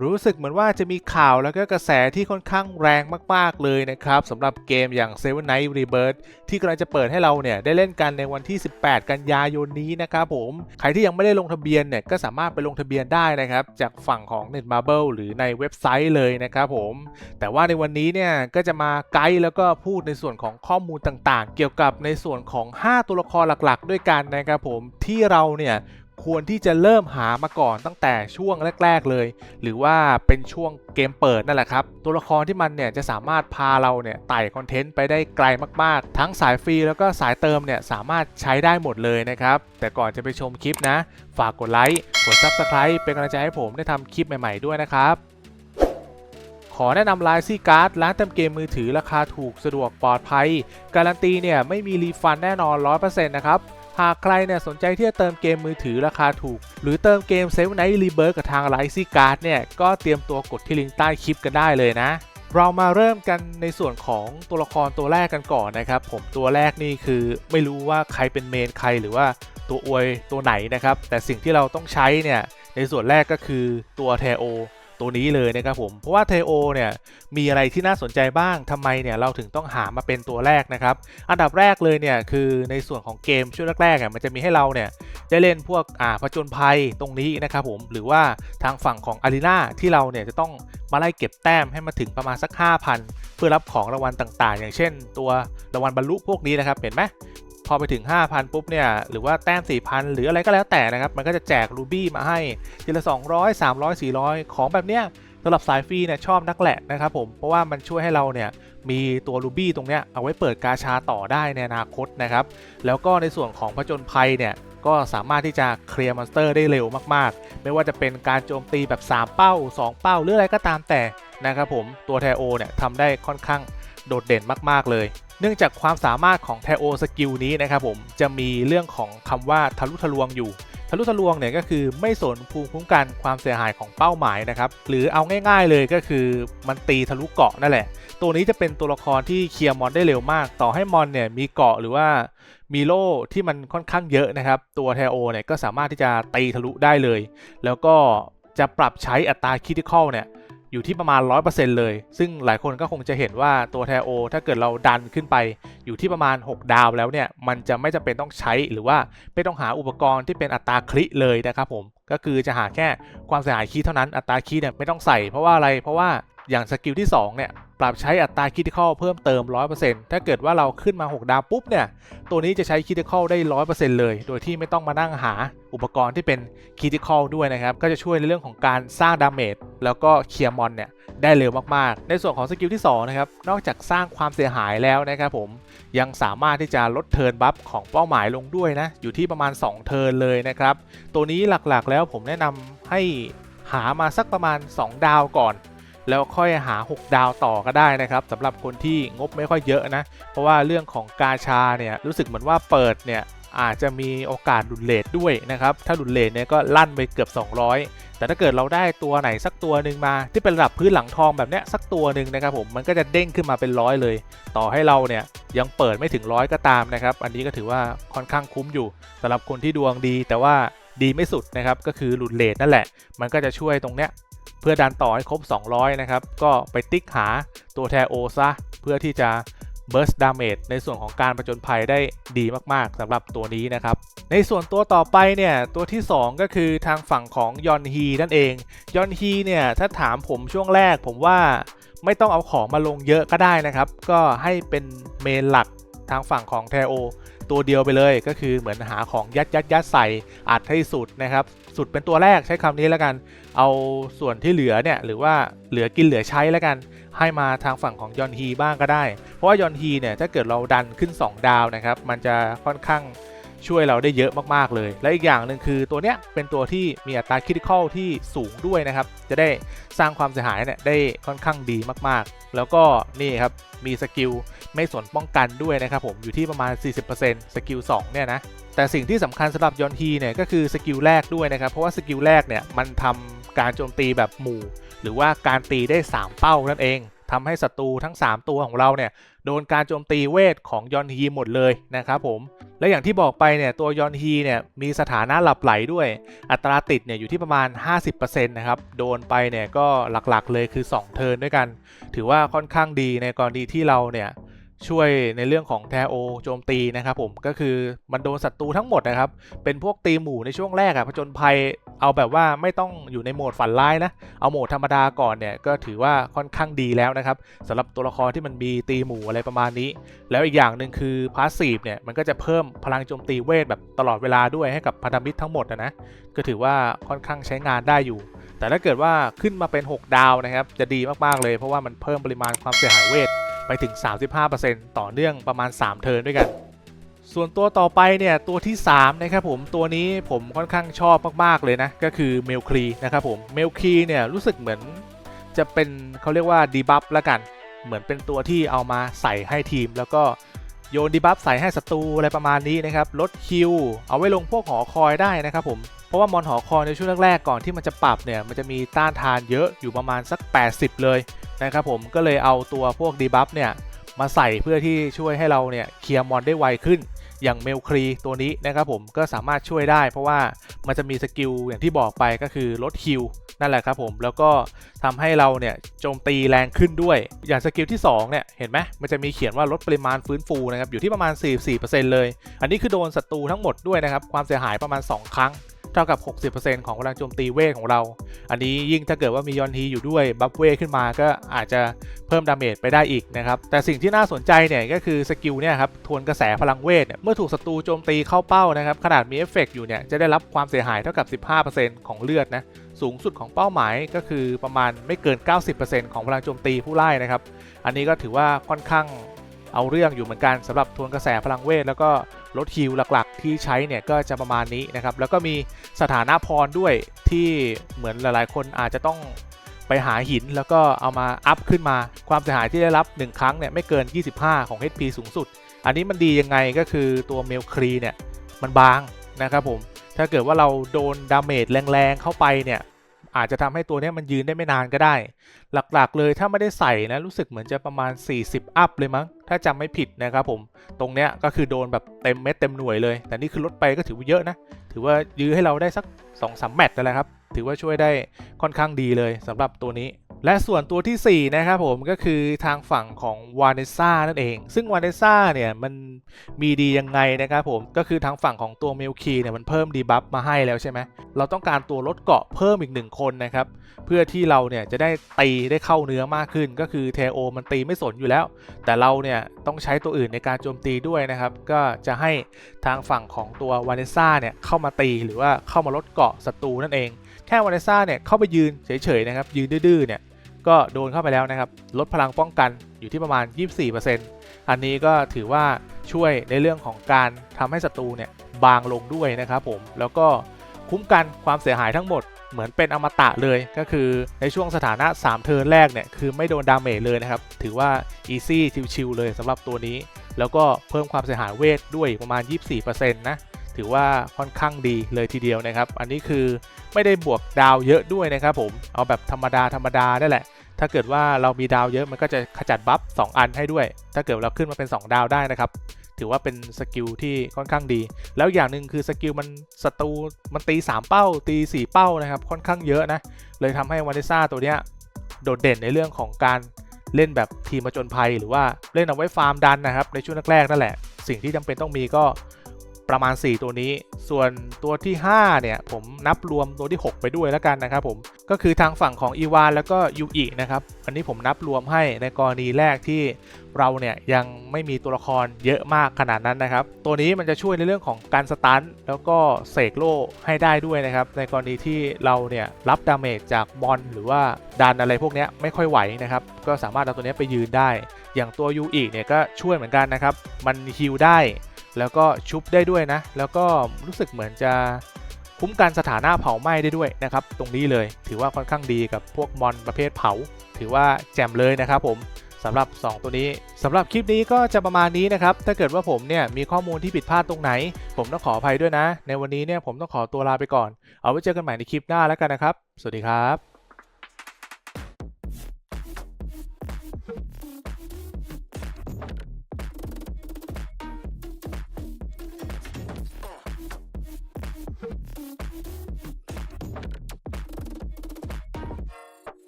รู้สึกเหมือนว่าจะมีข่าวแล้วก็กระแสที่ค่อนข้างแรงมากๆเลยนะครับสำหรับเกมอย่าง Seven Night Rebirth ที่กำลังจะเปิดให้เราเนี่ยได้เล่นกันในวันที่ 18 กันยายนนี้นะครับผมใครที่ยังไม่ได้ลงทะเบียนเนี่ยก็สามารถไปลงทะเบียนได้นะครับจากฝั่งของ Netmarble หรือในเว็บไซต์เลยนะครับผมแต่ว่าในวันนี้เนี่ยก็จะมาไกด์แล้วก็พูดในส่วนของข้อมูลต่างๆ เกี่ยวกับในส่วนของ 5 ตัวละครหลักๆ ด้วยกันนะครับผมที่เราเนี่ย ควรที่จะเริ่มหามาก่อนตั้งแต่ช่วงแรก ๆเลย หรือว่าเป็นช่วงเกมเปิดนั่นแหละครับตัวละครที่มันเนี่ยจะสามารถพาเราเนี่ยไต่คอนเทนต์ไปได้ไกลมากๆ ทั้งสายฟรีแล้วก็สายเติมเนี่ยสามารถใช้ได้หมดเลยนะครับแต่ก่อนจะไปชมคลิปนะ ฝากกดไลค์กด Subscribe เป็นกำลังใจให้ผมได้ทำคลิปใหม่ๆด้วยนะครับขอแนะนำไลน์ซี่การ์ดร้านเติมเกมมือถือราคาถูกสะดวกปลอดภัย การันตีเนี่ยไม่มีรีฟันแน่นอน 100%นะครับ หากใครเนี่ยสนใจที่จะเติมเกมมือถือราคาถูก หรือเติมเกมเซ v ไนท์รีเบิร์กับทางไลซี่การ์ดเนี่ย ก็เตรียมตัวกดที่ลิงก์ใต้คลิปกันได้เลยนะ เรามาเริ่มกันในส่วนของตัวละครตัวแรกกันก่อนนะครับ ผมตัวแรกนี่คือไม่รู้ว่าใครเป็นเมนใครหรือว่าตัวอวยตัวไหนนะครับ แต่สิ่งที่เราต้องใช้เนี่ยในส่วนแรกก็คือตัวเทโอ ตัวนี้เลยนะครับผม เพราะว่าเทโอเนี่ยมีอะไรที่น่าสนใจบ้างทำไมเนี่ยเราถึงต้องหามาเป็นตัวแรกนะครับ อันดับแรกเลยเนี่ยคือในส่วนของเกมช่วงแรกๆอะมันจะมีให้เราเนี่ยได้เล่นพวกอ่าผจญภัยตรงนี้นะครับผมหรือว่าทางฝั่งของอารีนาที่เราเนี่ยจะต้องมาไล่เก็บแต้มให้มาถึงประมาณสัก 5,000 เพื่อรับของรางวัลต่างๆ อย่างเช่น ตัวรางวัลบรรลุพวกนี้นะครับเห็นไหม อไปถึง 5,000 ปุ๊บเนี่ย หรือว่าแต้ม 4,000 หรืออะไรก็แล้วแต่นะครับ มันก็จะแจกรูบี้มาให้ทีละ 200 300 400 ของแบบเนี้ยสำหรับสายฟรีเนี่ยชอบนักแหละนะครับผม เพราะว่ามันช่วยให้เราเนี่ยมีตัวรูบี้ตรงเนี้ยเอาไว้เปิดกาชาต่อได้ในอนาคตนะครับ แล้วก็ในส่วนของผจญภัยเนี่ยก็สามารถที่จะเคลียร์มอนสเตอร์ได้เร็วมากๆ ไม่ว่าจะเป็นการโจมตีแบบ 3 เป้า 2 เป้า หรืออะไรก็ตามแต่นะครับผมตัวเทโอเนี่ยทำได้ค่อนข้างโดดเด่นมากๆเลย เนื่องจากความสามารถของเทโอสกิลนี้นะครับผมจะมีเรื่องของคำว่าทะลุทะลวงอยู่ ทะลุทะลวงเนี่ยก็คือไม่สนภูมิคุ้มกันความเสียหายของเป้าหมายนะครับหรือเอาง่าย ๆ เลยก็คือมันตีทะลุเกาะนั่นแหละ ตัวนี้จะเป็นตัวละครที่เคลียร์มอนได้เร็วมาก ต่อให้มอนเนี่ยมีเกาะหรือว่ามีโล่ที่มันค่อนข้างเยอะนะครับตัวเทโอเนี่ยก็สามารถที่จะตีทะลุได้เลย แล้วก็จะปรับใช้อัตราคิติคอลเนี่ย อยู่ที่ประมาณ 100%เลย ซึ่งหลายคนก็คงจะเห็นว่าตัวแทโอ ถ้าเกิดเราดันขึ้นไป อยู่ที่ประมาณ 6 ดาวแล้วเนี่ย มันจะไม่จำเป็นต้องใช้หรือว่าไม่ต้องหาอุปกรณ์ที่เป็นอัตราคลิเลยนะครับผม ก็คือจะหาแค่ความเสียหายคีเท่านั้น อัตราคีเนี่ยไม่ต้องใส่เพราะว่าอะไร เพราะว่าอย่างสกิลที่2เนี่ย ปรับใช้อัตราคิติคอลเพิ่มเติม 100%ถ้าเกิดว่าเราขึ้นมา 6 ดาวปุ๊บเนี่ย ตัวนี้จะใช้คิติคอลได้ 100%เลย โดยที่ไม่ต้องมานั่งหาอุปกรณ์ที่เป็นคิติคอลด้วยนะครับ ก็จะช่วยในเรื่องของการสร้างดาเมจแล้วก็เคลียร์มอนเนี่ยได้เร็วมากๆ ในส่วนของสกิลที่2นะครับ นอกจากสร้างความเสียหายแล้วนะครับผม ยังสามารถที่จะลดเทิร์นบัฟของเป้าหมายลงด้วยนะ อยู่ที่ประมาณ 2 เทิร์นเลยนะครับ ตัวนี้หลักๆแล้วผมแนะนำให้หามาสักประมาณ 2 ดาวก่อน แล้วค่อยหา 6 ดาวต่อก็ได้นะครับสำหรับคนที่งบไม่ค่อยเยอะนะ เพราะว่าเรื่องของกาชาเนี่ยรู้สึกเหมือนว่าเปิดเนี่ยอาจจะมีโอกาสหลุดเลทด้วยนะครับ ถ้าหลุดเลทเนี่ยก็ลั่นไปเกือบ 200 แต่ถ้าเกิดเราได้ตัวไหนสักตัวหนึ่งมา ที่เป็นระดับพื้นหลังทองแบบเนี้ยสักตัวหนึ่งนะครับผมมันก็จะเด้งขึ้นมาเป็นร้อยเลย ต่อให้เราเนี่ยยังเปิดไม่ถึงร้อยก็ตามนะครับ อันนี้ก็ถือว่าค่อนข้างคุ้มอยู่สำหรับคนที่ดวงดีแต่ว่าดีไม่สุดนะครับก็คือหลุดเลทนั่นแหละ มันก็จะช่วยตรงเนี้ย เพื่อดันต่อให้ครบ 200 นะครับ ก็ไปติ๊กหาตัวแทโอซะ เพื่อที่จะ burst damage ในส่วนของการประจนภัยได้ดีมาก ๆสำหรับตัวนี้นะครับ ในส่วนตัวต่อไปเนี่ย ตัวที่ 2 ก็คือทางฝั่งของยอนฮีนั่นเอง ยอนฮีเนี่ย ถ้าถามผมช่วงแรกผมว่าไม่ต้องเอาของมาลงเยอะก็ได้นะครับ ก็ให้เป็นเมนหลัก ทางฝั่งของแทโอ ตัวเดียวไปเลยก็คือเหมือนหาของยัดยัดยัดใส่อัดให้สุดนะครับ สุดเป็นตัวแรกใช้คำนี้แล้วกัน เอาส่วนที่เหลือเนี่ยหรือว่าเหลือกินเหลือใช้แล้วกัน ให้มาทางฝั่งของยอนฮีบ้างก็ได้ เพราะว่ายอนฮีเนี่ยถ้าเกิดเราดันขึ้น 2 ดาวนะครับ มันจะค่อนข้าง ช่วยเราได้เยอะมากๆเลย และอีกอย่างหนึ่งคือตัวเนี้ยเป็นตัวที่มีอัตราคริติคอลที่สูงด้วยนะครับ จะได้สร้างความเสียหายเนี่ยได้ค่อนข้างดีมากๆ แล้วก็นี่ครับมีสกิลไม่สนป้องกันด้วยนะครับผมอยู่ที่ประมาณ 40%สกิล2เนี่ยนะแต่สิ่งที่สำคัญสำหรับยอนฮีเนี่ยก็คือสกิลแรกด้วยนะครับ เพราะว่าสกิลแรกเนี่ยมันทำการโจมตีแบบหมู่ หรือว่าการตีได้ 3 เป้านั่นเอง ทำให้ศัตรูทั้ง 3 ตัวของเราเนี่ยโดนการโจมตีเวทของยอนฮีหมดเลยนะครับผม และอย่างที่บอกไปเนี่ยตัวยอนฮีเนี่ยมีสถานะหลับไหลด้วย อัตราติดเนี่ยอยู่ที่ประมาณ 50%นะครับ โดนไปเนี่ยก็หลักๆเลยคือ 2 เทิร์นด้วยกัน ถือว่าค่อนข้างดีในกรณีที่เราเนี่ย ช่วยในเรื่องของแทโอโจมตีนะครับผมก็คือมันโดนศัตรูทั้งหมดนะครับ เป็นพวกตีหมู่ในช่วงแรกอะผจญภัยเอาแบบว่าไม่ต้องอยู่ในโหมดฝันร้ายนะ เอาโหมดธรรมดาก่อนเนี่ยก็ถือว่าค่อนข้างดีแล้วนะครับสำหรับตัวละครที่มันมีตีหมู่อะไรประมาณนี้ แล้วอีกอย่างหนึ่งคือพาสซีฟเนี่ยมันก็จะเพิ่มพลังโจมตีเวทแบบตลอดเวลาด้วยให้กับพันธมิตรทั้งหมดอะนะก็ถือว่าค่อนข้างใช้งานได้อยู่ แต่ถ้าเกิดว่าขึ้นมาเป็น 6 ดาวนะครับจะดีมากๆเลย เพราะว่ามันเพิ่มปริมาณความเสียหายเวท ไปถึง 35%ต่อเนื่องประมาณ 3 เทิร์นด้วยกัน ส่วนตัวต่อไปเนี่ยตัวที่ 3 นะครับผมตัวนี้ผมค่อนข้างชอบมาก ๆ เลยนะ ก็คือเมลครีนะครับผมเมลครีเนี่ยรู้สึกเหมือนจะเป็นเขาเรียกว่าดีบัฟละกัน เหมือนเป็นตัวที่เอามาใส่ให้ทีม แล้วก็โยนดีบัฟใส่ให้ศัตรูอะไรประมาณนี้นะครับลดคิวเอาไว้ลงพวกหอคอยได้นะครับผม เพราะว่ามอนหอคอยในช่วงแรกๆก่อนที่มันจะปรับเนี่ยมันจะมีต้านทานเยอะอยู่ประมาณสัก 80 เลยนะครับผมก็เลยเอาตัวพวกดีบัฟเนี่ยมาใส่เพื่อที่ช่วยให้เราเนี่ยเคลียร์มอนได้ไวขึ้น อย่างเมลครีตัวนี้นะครับผมก็สามารถช่วยได้ เพราะว่ามันจะมีสกิลอย่างที่บอกไปก็คือลดฮิลนั่นแหละครับผมแล้วก็ทำให้เราเนี่ยโจมตีแรงขึ้นด้วย อย่างสกิลที่2เนี่ยเห็นไหมมันจะมีเขียนว่าลดปริมาณฟื้นฟูนะครับอยู่ที่ประมาณ 44%เลย อันนี้คือโดนศัตรูทั้งหมดด้วยนะครับความเสียหายประมาณ 2 ครั้ง เท่ากับ 60%ของพลังโจมตีเวทของเรา อันนี้ยิ่งถ้าเกิดว่ามียอนทีอยู่ด้วยบัฟเวทขึ้นมาก็อาจจะเพิ่มดาเมจไปได้อีกนะครับ แต่สิ่งที่น่าสนใจเนี่ยก็คือสกิลเนี่ยครับทวนกระแสพลังเวทเนี่ยเมื่อถูกศัตรูโจมตีเข้าเป้านะครับขนาดมีเอฟเฟกต์อยู่เนี่ยจะได้รับความเสียหายเท่ากับ 15%ของเลือดนะสูงสุดของเป้าหมายก็คือประมาณไม่เกิน 90%ของพลังโจมตีผู้ไล่นะครับอันนี้ก็ถือว่าค่อนข้างเอาเรื่องอยู่เหมือนกันสำหรับทวนกระแสพลังเวทแล้วก็ ลดฮิลหลักๆ ที่ใช้เนี่ยก็จะประมาณนี้นะครับ แล้วก็มีสถานะพรด้วยที่เหมือนหลายๆ คนอาจจะต้องไปหาหินแล้วก็เอามาอัพขึ้นมา ความเสียหายที่ได้รับ 1 ครั้งเนี่ยไม่เกิน 25 ของ HP สูงสุด อันนี้มันดียังไงก็คือตัวเมลครีเนี่ยมันบางนะครับผม ถ้าเกิดว่าเราโดนดาเมจแรงๆเข้าไปเนี่ย อาจจะทำให้ตัวนี้มันยืนได้ไม่นานก็ได้ หลักๆเลยถ้าไม่ได้ใส่นะรู้สึกเหมือนจะประมาณ 40 อัพเลยมั้ง ถ้าจำไม่ผิดนะครับผม ตรงเนี้ยก็คือโดนแบบเต็มเม็ดเต็มหน่วยเลย แต่นี่คือลดไปก็ถือว่าเยอะนะ ถือว่ายื้อให้เราได้สัก2-3แมตช์นั่นแหละครับ ถือว่าช่วยได้ค่อนข้างดีเลยสำหรับตัวนี้ และส่วนตัวทีสี่ 4 นะครับผมก็คือทางฝั่งของวานเนซ่านั่นเอง ซึ่งวานเนซ่าเนี่ยมันมีดียังไงนะครับผมก็คือทางฝั่งของตัวเมลคีเนี่ยมันเพิ่มดีบัฟมาให้แล้วใช่ไหมเราต้องการตัวลดเกาะเพิ่มอีกหนึ่งคนนะครับ เพื่อที่เราเนี่ยจะได้ตีได้เข้าเนื้อมากขึ้น ก็คือเทโอมันตีไม่สนอยู่แล้ว แต่เราเนี่ยต้องใช้ตัวอื่นในการโจมตีด้วยนะครับ ก็จะให้ทางฝั่งของตัววานเนซ่าเนี่ยเข้ามาตีหรือว่าเข้ามาลดเกาะศัตรูนั่นเอง แค่วานเนซ่าเนี่ยเข้าไปยืนเฉยๆนะครับยืนดื้อๆเนี่ย ก็โดนเข้าไปแล้วนะครับ ลดพลังป้องกันอยู่ที่ประมาณ 24%อันนี้ก็ถือว่าช่วยในเรื่องของการทำให้ศัตรูเนี่ยบางลงด้วยนะครับผม แล้วก็คุ้มกันความเสียหายทั้งหมดเหมือนเป็นอมตะเลยก็คือในช่วงสถานะ 3 เทิร์นแรกเนี่ยคือไม่โดนดาเมจเลยนะครับ ถือว่า easy ชิวๆเลยสำหรับตัวนี้ แล้วก็เพิ่มความเสียหายเวทด้วยประมาณ 24%นะ ถือว่าค่อนข้างดีเลยทีเดียวนะครับ อันนี้คือไม่ได้บวกดาวเยอะด้วยนะครับผมเอาแบบธรรมดาธรรมดาได้แหละ ถ้าเกิดว่าเรามีดาวเยอะมันก็จะขจัดบัฟ2อันให้ด้วย ถ้าเกิดเราขึ้นมาเป็น 2 ดาวได้นะครับถือว่าเป็นสกิลที่ค่อนข้างดี แล้วอย่างหนึ่งคือสกิลมันศัตรูมันตี 3 เป้าตี 4 เป้านะครับค่อนข้างเยอะนะเลยทำให้วานิซ่าตัวเนี้ยโดดเด่นในเรื่องของการเล่นแบบทีมมาจนภัย หรือว่าเล่นเอาไว้ฟาร์มดันนะครับในช่วงแรกๆนั่นแหละ สิ่งที่จำเป็นต้องมีก็ ประมาณ 4 ตัวนี้ ส่วนตัวที่ 5 เนี่ย ผมนับรวมตัวที่ 6 ไปด้วยแล้วกันนะครับผมก็คือทางฝั่งของอีวานแล้วก็ยูอินะครับอันนี้ผมนับรวมให้ในกรณีแรกที่เราเนี่ยยังไม่มีตัวละครเยอะมากขนาดนั้นนะครับตัวนี้มันจะช่วยในเรื่องของการสตันแล้วก็เสกโล่ให้ได้ด้วยนะครับในกรณีที่เราเนี่ยรับดาเมจจากบอลหรือว่าดันอะไรพวกนี้ไม่ค่อยไหวนะครับก็สามารถเอาตัวนี้ไปยืนได้ อย่างตัวยูอิเนี่ยก็ช่วยเหมือนกันนะครับมันฮิลได้ แล้วก็ชุบได้ด้วยนะ แล้วก็รู้สึกเหมือนจะคุ้มกันสถานะเผาไหม้ได้ด้วยนะครับ ตรงนี้เลยถือว่าค่อนข้างดีกับพวกมอนประเภทเผา ถือว่าแจ่มเลยนะครับผมสำหรับ 2 ตัวนี้สำหรับคลิปนี้ก็จะประมาณนี้นะครับ ถ้าเกิดว่าผมเนี่ยมีข้อมูลที่ผิดพลาดตรงไหน ผมต้องขออภัยด้วยนะ ในวันนี้เนี่ยผมต้องขอตัวลาไปก่อน เอาไว้เจอกันใหม่ในคลิปหน้าแล้วกันนะครับ สวัสดีครับ